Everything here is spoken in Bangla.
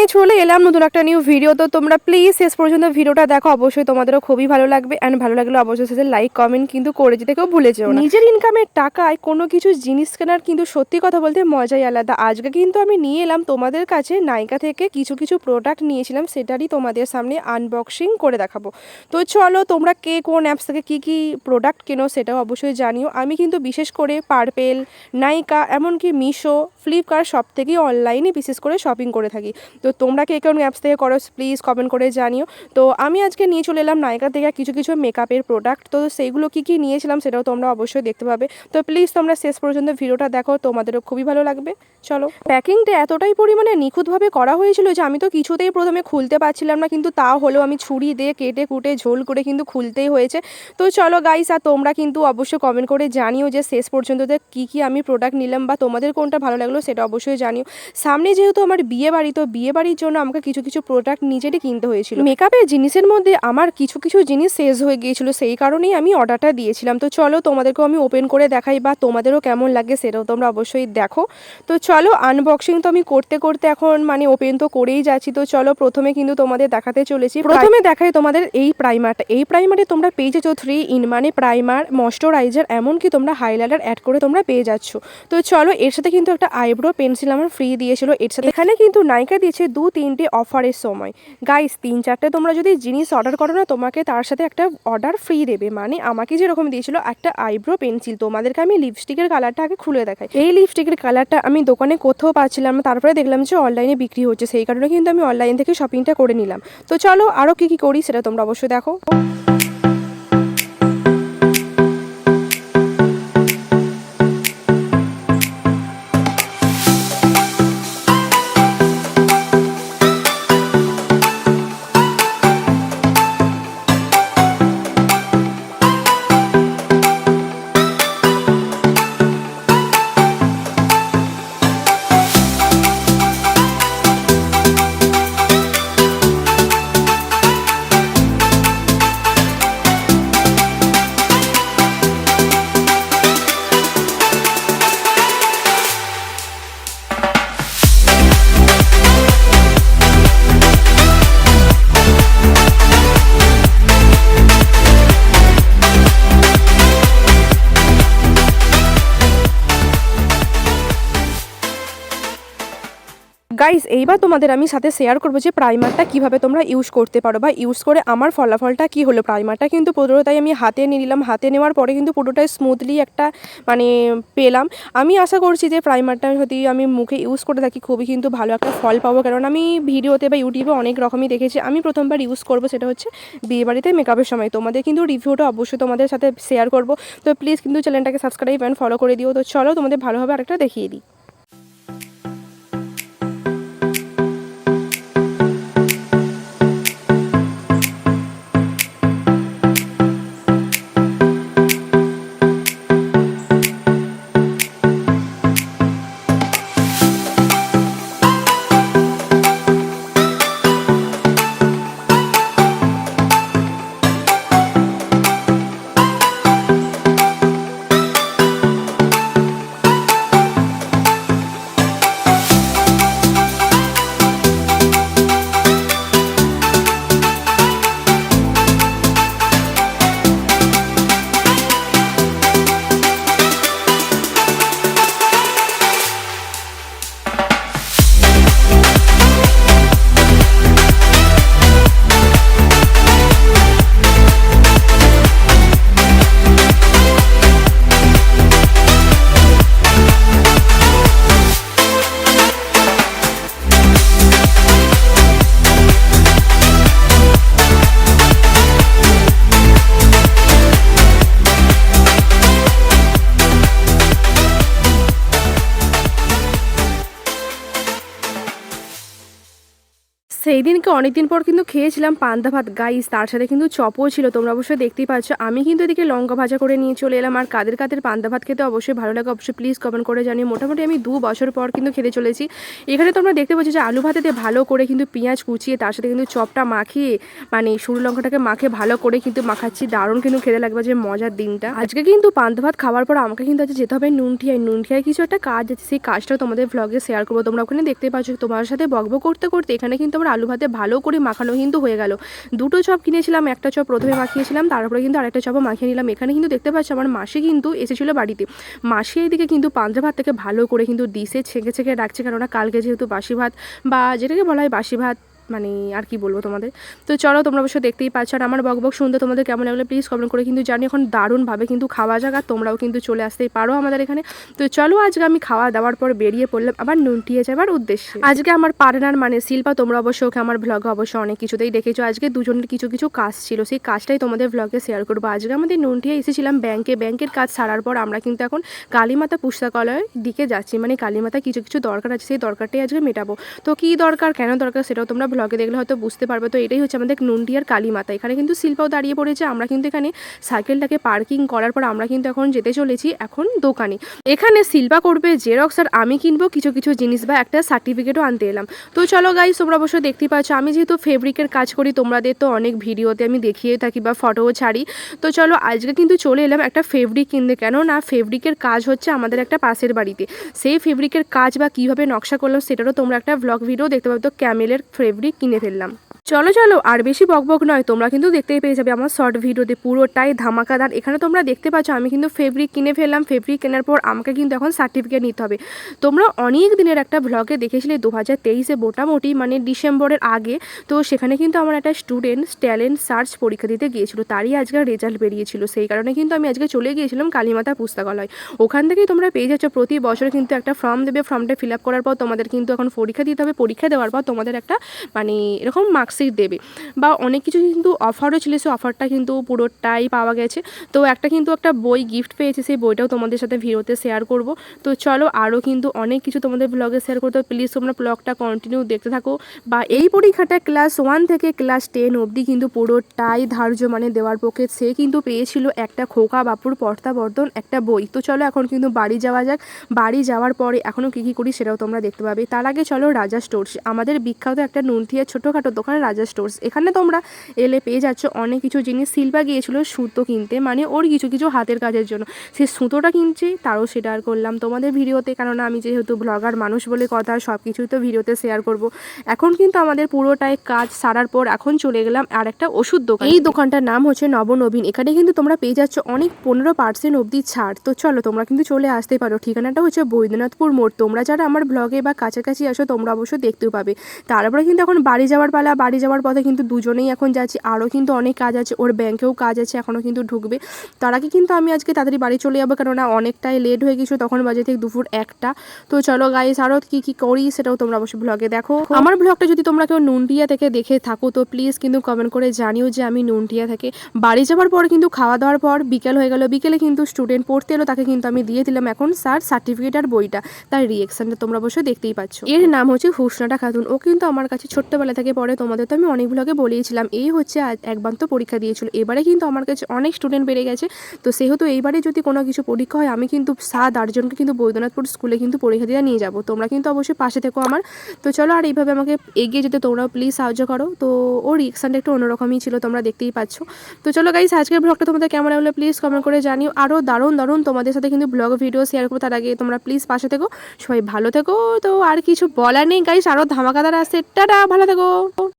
নিয়ে চলে এলাম নতুন একটা নিউ ভিডিও তো তোমরা প্লিজ শেষ পর্যন্ত ভিডিওটা দেখো। অবশ্যই তোমাদেরও খুবই ভালো লাগবে। অ্যান্ড ভালো লাগলে অবশ্যই শেষে লাইক কমেন্ট কিন্তু করে যেতে কেউ ভুলে যেও নিজের ইনকামের টাকায় কোনো কিছু জিনিস কেনার কিন্তু সত্যি কথা বলতে মজাই আলাদা। আজকে কিন্তু আমি নিয়ে এলাম তোমাদের কাছে নাইকা থেকে কিছু কিছু প্রোডাক্ট নিয়েছিলাম। সেটারই তোমাদের সামনে আনবক্সিং করে দেখাবো। তো চলো তোমরা কে কোন অ্যাপস থেকে কী কী প্রোডাক্ট কেনো সেটাও অবশ্যই জানিও। আমি কিন্তু বিশেষ করে পার্পেল নাইকা এমনকি মিশো ফ্লিপকার্ট সব থেকেই অনলাইনে বিশেষ করে শপিং করে থাকি। তো তোমরা কে কোন অ্যাপস থেকে করো প্লিজ কমেন্ট করে জানিও। তো আমি আজকে নিয়ে চলে এলাম নাইকা থেকে কিছু কিছু মেকআপের প্রোডাক্ট তো সেইগুলো কী কী নিয়েছিলাম সেটাও তোমরা অবশ্যই দেখতে পাবে। তো প্লিজ তোমরা শেষ পর্যন্ত ভিডিওটা দেখো, তোমাদেরও খুবই ভালো লাগবে। চলো। প্যাকিংটা এতটাই পরিমাণে নিখুঁতভাবে করা হয়েছিল যে আমি তো কিছুতেই প্রথমে খুলতে পারছিলাম না, কিন্তু তা হলেও আমি ছুরি দিয়ে কেটে কুটে ঝোল করে কিন্তু খুলতেই হয়েছে। তো চলো গাইস আর তোমরা কিন্তু অবশ্যই কমেন্ট করে জানিও যে শেষ পর্যন্ত কী কী আমি প্রোডাক্ট নিলাম বা তোমাদের কোনটা ভালো লাগল সেটা অবশ্যই জানিও। সামনে যেহেতু আমার বিয়ে বাড়ি, তো বিয়ে বাড়ির জন্য আমাকে কিছু কিছু প্রোডাক্ট নিজেরই কিনতে হয়েছিল। মেকআপের জিনিসের মধ্যে আমার কিছু কিছু জিনিস শেষ হয়ে গিয়েছিল, সেই কারণেই আমি অর্ডারটা দিয়েছিলাম। তো চলো তোমাদেরকেও আমি ওপেন করে দেখাই বা তোমাদেরও কেমন লাগে সেটাও তোমরা অবশ্যই দেখো। তো চলো আনবক্সিং তো আমি করতে করতে এখন মানে ওপেন তো করেই যাচ্ছি। তো চলো প্রথমে কিন্তু তোমাদের দেখাতে চলেছি। প্রথমে দেখাই তোমাদের এই প্রাইমারটা এই প্রাইমারে তোমরা পেয়ে যাচ্ছ থ্রি ইন মানে প্রাইমার ময়শ্চারাইজার এমনকি তোমরা হাইলাইটার অ্যাড করে তোমরা পেয়ে যাচ্ছ। তো চলো এর সাথে কিন্তু একটা আইব্রো পেন্সিল আমার ফ্রি দিয়েছিল। এর সাথে এখানে কিন্তু নাইকা দিয়েছে দু তিনটে অফারের সময়। গাইস তিন চারটে তোমরা যদি জিনিস অর্ডার করো না তোমাকে তার সাথে একটা অর্ডার ফ্রি দেবে। মানে আমাকে যেরকম দিয়েছিল, একটা আইব্রো পেন্সিল তোমাদেরকে আমি লিপস্টিকের কালারটা আগে খুলে দেখাই। এই লিপস্টিকের কালারটা আমি দোকানে কোথাও পাচ্ছিলাম তারপরে দেখলাম যে অনলাইনে বিক্রি হচ্ছে। সেই কারণে কিন্তু আমি অনলাইন থেকে শপিংটা করে নিলাম। তো চলো আরও কী কী করি সেটা তোমরা অবশ্যই দেখো। গাইস এইবার তোমাদের আমি সাথে শেয়ার করব যে প্রাইমারটা কীভাবে তোমরা ইউজ করতে পারো বা ইউজ করে আমার ফলাফলটা কি হলো। প্রাইমারটা কিন্তু পুরোটাই আমি হাতে নিয়ে নিলাম। হাতে নেওয়ার পরে কিন্তু পুরোটাই স্মুথলি একটা মানে পেলাম। আমি আশা করছি যে প্রাইমারটা যদি আমি মুখে ইউজ করে থাকি, খুবই কিন্তু ভালো একটা ফল পাবো। কারণ আমি ভিডিওতে বা ইউটিউবে অনেক রকমই দেখেছি। আমি প্রথমবার ইউজ করব সেটা হচ্ছে বিয়েবাড়িতে মেকআপের সময়। তোমাদের কিন্তু রিভিউটা অবশ্যই তোমাদের সাথে শেয়ার করব। তো প্লিজ কিন্তু চ্যানেলটাকে সাবস্ক্রাইব অ্যান্ড ফলো করে দিও। তো চলো তোমাদের ভালোভাবে আরেকটা দেখিয়ে দিই। সেই দিনকে অনেকদিন পর কিন্তু খেয়েছিলাম পান্তা ভাত। গাইস তার সাথে কিন্তু চপও ছিল, তোমরা অবশ্যই দেখতেই পাচ্ছ। আমি কিন্তু এদিকে লঙ্কা ভাজা করে নিয়ে চলে এলাম, আর কাদের কাদের পান্তা ভাত খেতে অবশ্যই ভালো লাগে, অবশ্যই প্লিজ কমেন্ট করে জানিয়ে মোটামুটি আমি দু বছর পর কিন্তু খেতে চলেছি। এখানে তোমরা দেখতে পাচ্ছ যে আলু ভাতেতে ভালো করে কিন্তু পেঁয়াজ কুচিয়ে, তার সাথে কিন্তু চপটা মাখিয়ে মানে সরু লঙ্কাটাকে মাখে ভালো করে কিন্তু মাখাচ্ছি। দারুণ কিন্তু খেতে লাগবে, যে মজার দিনটা। আজকে কিন্তু পান্তা ভাত খাওয়ার পর আমাকে কিন্তু আজকে যেতে হবে নুনঠিয়ায়। নুনঠিয়ায় কিছু একটা কাজ আছে, সেই কাজটাও তোমাদের ভ্লগে শেয়ার করব। তোমরা ওখানে দেখতে পাচ্ছ, তোমার সাথে বকবো করতে করতে এখানে কিন্তু আমার আলু ভাতে ভালো করে মাখানো কিন্তু হয়ে গেল। দুটো চপ কিনেছিলাম, একটা চপ প্রথমে মাখিয়েছিলাম তারপরে কিন্তু আরেকটা চপও মাখিয়ে নিলাম। এখানে কিন্তু দেখতে পাচ্ছি আমার মাসি কিন্তু এসেছিল বাড়িতে। মাসি এইদিকে কিন্তু পাঞ্জা ভাত থেকে ভালো করে কিন্তু ডিসে ছেঁকে ছেঁকে রাখছে কেননা কালকে যেহেতু বাসি ভাত বা যেটাকে বলা হয় বাসি ভাত মানে আর কি বলব তোমাদের? তো চলো তোমরা অবশ্য দেখতেই পাচ্ছ আর আমার বকবক শুনতে তোমাদের কেমন লাগল প্লিজ কমেন্ট করে কিন্তু জানি এখন দারুণভাবে কিন্তু খাওয়া আর তোমরাও কিন্তু চলে আসতেই পারো আমাদের এখানে। তো চলো আজকে আমি খাওয়া দাওয়ার পর বেরিয়ে পড়লাম আবার নুনটিয়ে যাবার উদ্দেশ্যে। আজকে আমার পার্টনার মানে শিল্পা, তোমরা অবশ্য ওকে আমার ভ্লগে অবশ্য অনেক কিছুতেই দেখেছ। আজকে দুজনের কিছু কিছু কাজ ছিল, সেই কাজটাই তোমাদের ভ্লগে শেয়ার করব। আজকে আমাদের নুনটিয়ে এসেছিলাম ব্যাংকে ব্যাংকের কাজ সারার পর আমরা কিন্তু এখন কালীমাতা পুস্তকালয়ের দিকে যাচ্ছি। মানে কালীমাতা কিছু কিছু দরকার আছে, সেই দরকারটাই আজকে মেটাবো। তো কী দরকার, কেন দরকার সেটাও তোমরা ভ্লগে দেখলে হয়তো বুঝতে পারবে। তো এটাই হচ্ছে আমাদের নুনডিয়ার কালীমাতা। এখানে কিন্তু শিল্পাও দাঁড়িয়ে পড়েছে। আমরা কিন্তু এখানে সাইকেলটাকে পার্কিং করার পর আমরা কিন্তু এখন যেতে চলেছি এখন দোকানে। এখানে শিল্পা করবে জেরক্স আর আমি কিনবো কিছু কিছু জিনিস বা একটা সার্টিফিকেটও আনতে এলাম। তো চলো গাইস তোমরা অবশ্যই দেখতে পাচ্ছ, আমি যেহেতু ফেব্রিকের কাজ করি, তোমাদের তো অনেক ভিডিওতে আমি দেখিয়ে থাকি বা ফটোও ছাড়ি। তো চলো আজকে কিন্তু চলে এলাম একটা ফেব্রিক কিনতে। কেন না ফেব্রিকের কাজ হচ্ছে আমাদের একটা পাশের বাড়িতে। সেই ফেব্রিকের কাজ বা কীভাবে নকশা করলাম, সেটারও তোমরা একটা ব্লগ ভিডিও দেখতে পাবে। তো ক্যামেলের ফেব্রিক কিনে ফেললাম। চলো চলো, আর বেশি বকবক নয়, তোমরা কিন্তু দেখতেই পেয়ে যাবে আমার শর্ট ভিডিওতে পুরোটাই ধামাকাদার। এখানে তোমরা দেখতে পাচ্ছ, আমি কিন্তু ফেব্রিক কিনে ফেললাম ফেব্রিক কেনার পর আমাকে কিন্তু এখন সার্টিফিকেট নিতে হবে। তোমরা অনেক দিনের একটা ভ্লগে দেখেছিলে দু হাজার তেইশে মোটামুটি মানে ডিসেম্বরের আগে, তো সেখানে কিন্তু আমার একটা স্টুডেন্ট ট্যালেন্ট সার্চ পরীক্ষা দিতে গিয়েছিল, তারই আজকে রেজাল্ট বেরিয়েছিল। সেই কারণে কিন্তু আমি আজকে চলে গিয়েছিলাম কালীমাতা পুস্তকালয়। ওখান থেকেই তোমরা পেয়ে যাচ্ছ, প্রতি বছর কিন্তু একটা ফর্ম দেবে ফর্মটা ফিল আপ করার পর তোমাদের কিন্তু এখন পরীক্ষা দিতে হবে। পরীক্ষা দেওয়ার পর তোমাদের একটা মানে এরকম মার্কশিট দেবে। বা অনেক কিছু কিন্তু অফারও ছিল সে অফারটা কিন্তু পুরোটাই পাওয়া গেছে। তো একটা কিন্তু একটা বই গিফট পেয়েছি, সেই বইটাও তোমাদের সাথে ভিডিওতে শেয়ার করব। তো চলো আরও কিন্তু অনেক কিছু তোমাদের ব্লগে শেয়ার করতে প্লিজ তোমরা ব্লগটা কন্টিনিউ দেখতে থাকো। বা এই পরীক্ষাটা ক্লাস ওয়ান থেকে ক্লাস টেন অবধি কিন্তু পুরোটাই ধার্য মানে দেওয়ার পক্ষে সে কিন্তু পেয়েছিল একটা খোকা বাপুর প্রত্যাবর্তন একটা বই। তো চলো এখন কিন্তু বাড়ি যাওয়া যাক। বাড়ি যাওয়ার পরে এখনও কী কী করি সেটাও তোমরা দেখতে পাবে। তার আগে চলো রাজা স্টোর্স, আমাদের বিখ্যাত একটা নুনথিয়া ছোটোখাটো দোকান রাজা স্টোর্স এখানে তোমরা এলে পেয়ে যাচ্ছ অনেক কিছু জিনিস। শিল্পা গিয়েছিল সুতো কিনতে মানে ওর কিছু কিছু হাতের কাজের জন্য। সে সুতোটা কিনছে, তারও শেয়ার করলাম তোমাদের ভিডিওতে, কেননা আমি যেহেতু ব্লগার মানুষ বলে কথা সব কিছুই তো ভিডিওতে শেয়ার করব। এখন কিন্তু আমাদের পুরোটাই কাজ সারার পর এখন চলে গেলাম আর একটা ওষুধ দোকান। এই দোকানটার নাম হচ্ছে নবনবীন। এখানে কিন্তু তোমরা পেয়ে যাচ্ছ অনেক পনেরো পার্সেন্ট অবধি ছাড়। তো চলো, তোমরা কিন্তু চলে আসতে পারো। ঠিকানাটা হচ্ছে বৈদ্যনাথপুর মোড়। তোমরা যারা আমার ব্লগে বা কাছাকাছি আসো, তোমরা অবশ্যই দেখতেও পাবে। তারপরে কিন্তু এখন বাড়ি যাওয়ার পালা, বাড়ি যাওয়ার পথে কিন্তু দুজনেই এখন যাচ্ছি। আরও কিন্তু অনেক কাজ আছে, ওর ব্যাংকেও কাজ আছে, এখনও কিন্তু ঢুকবে। তার আগে কিন্তু আমি আজকে তাড়াতাড়ি বাড়ি চলে যাব, কেননা অনেকটাই লেট হয়ে গেছিল তখন বাজে থেকে দুপুর একটা। তো চলো গাইস আরও কী কী করি সেটাও তোমরা অবশ্যই ব্লগে দেখো। আমার ব্লগটা যদি তোমরা কেউ নুনটিয়া থেকে দেখে থাকো, তো প্লিজ কিন্তু কমেন্ট করে জানিও যে আমি নুনটিয়া থেকে। বাড়ি যাওয়ার পর কিন্তু খাওয়া দাওয়ার পর বিকেল হয়ে গেল, বিকেলে কিন্তু স্টুডেন্ট পড়তে এলো, তাকে কিন্তু আমি দিয়ে দিলাম এখন স্যার সার্টিফিকেট আর বইটা। তার রিয়েকশনটা তোমরা অবশ্যই দেখতেই পাচ্ছ। এর নাম হচ্ছে হুসনাটা খাতুন। ও কিন্তু আমার কাছে ছোট্টবেলা থেকে পরে তোমাদের তো আমি অনেক ব্লগে বলেইছিলাম এই হচ্ছে একবার তো পরীক্ষা দিয়েছিল। এবারে কিন্তু আমার কাছে অনেক স্টুডেন্ট বেড়ে গেছে। তো সেহেতু এইবারে যদি কোনো কিছু পরীক্ষা হয়, আমি কিন্তু সাত আটজনকে কিন্তু বৈদ্যনাথপুর স্কুলে কিন্তু পরীক্ষা দিয়ে নিয়ে যাব। তোমরা কিন্তু অবশ্যই পাশে থেকো আমার। তো চলো আর এইভাবে আমাকে এগিয়ে যেতে, তোমরাও প্লিজ সাহায্য করো। তো ওর রিয়েকশানটা একটু অন্যরকমই ছিল, তোমরা দেখতেই পাচ্ছ। তো চলো গাইস আজকের ব্লগটা তোমাদের কেমন লাগল প্লিজ কমেন্ট করে জানিও। আরও দারুণ দারুণ তোমাদের সাথে কিন্তু ব্লগ ভিডিও শেয়ার করব, তার আগে তোমরা প্লিজ পাশে থেকো। সবাই ভালো থেকো। তো আর কিছু বলার নেই গাইস আরও ধামাকাদার আছে টাটা, ভালো থেকো।